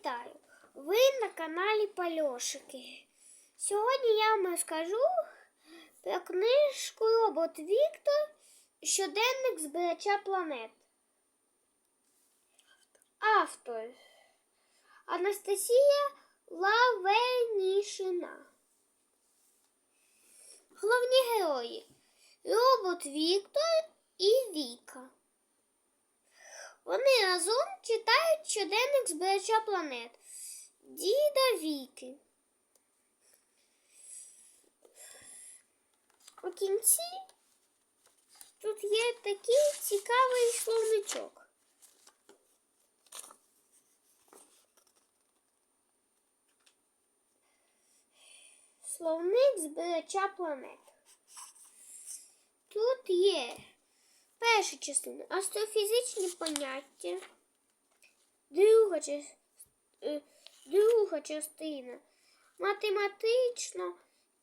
Вітаю! Ви на каналі Пальошики. Сьогодні я вам розкажу про книжку Робот Віктор Щоденник збирача планет. Автор Анастасія Лавенішина. Головні герої Робот Віктор і Віка. Вони разом читають щоденник збирача планет Діда Віки. У кінці тут є такий цікавий словничок. Словник збирача планет. Тут є перша частина астрофізичні поняття, друга, е, друга частина математично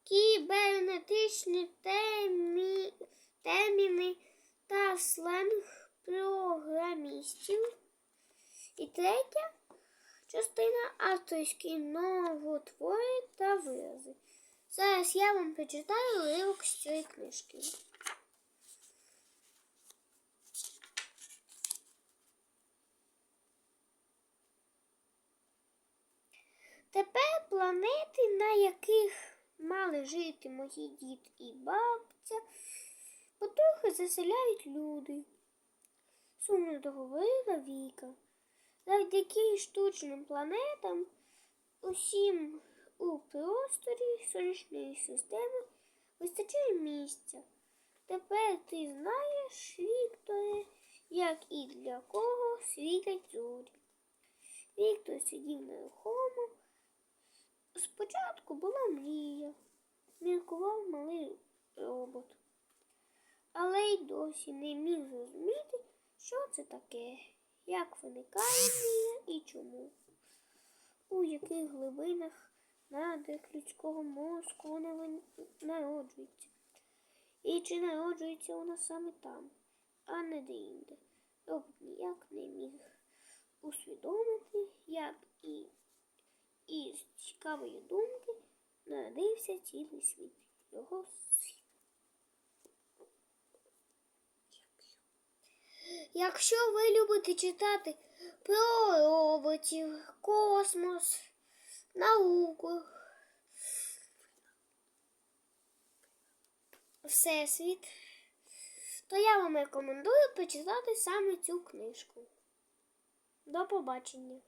кібернетичні темі, терміни та сленг програмістів. І третя частина авторські новотвори та вирази. Зараз я вам прочитаю уривок з цієї книжки. Тепер планети, на яких мали жити мої дід і бабця, потрохи заселяють люди. Сумно договорила Віка. Завдяки штучним планетам усім у просторі сонячної системи вистачає місця. Тепер ти знаєш, Вікторе, як і для кого світять зорі. Віктор сидів нерухомо. Спочатку була мрія, міркував малий робот, але й досі не міг зрозуміти, що це таке, як виникає мрія і чому, у яких глибинах надрах людського мозку вона народжується. І чи народжується вона саме там, а не де-інде. Робот ніяк не міг усвідомити, як і із цікавої думки народився цілий світ. Його світ. Якщо ви любите читати про роботів, космос, науку, всесвіт, то я вам рекомендую почитати саме цю книжку. До побачення!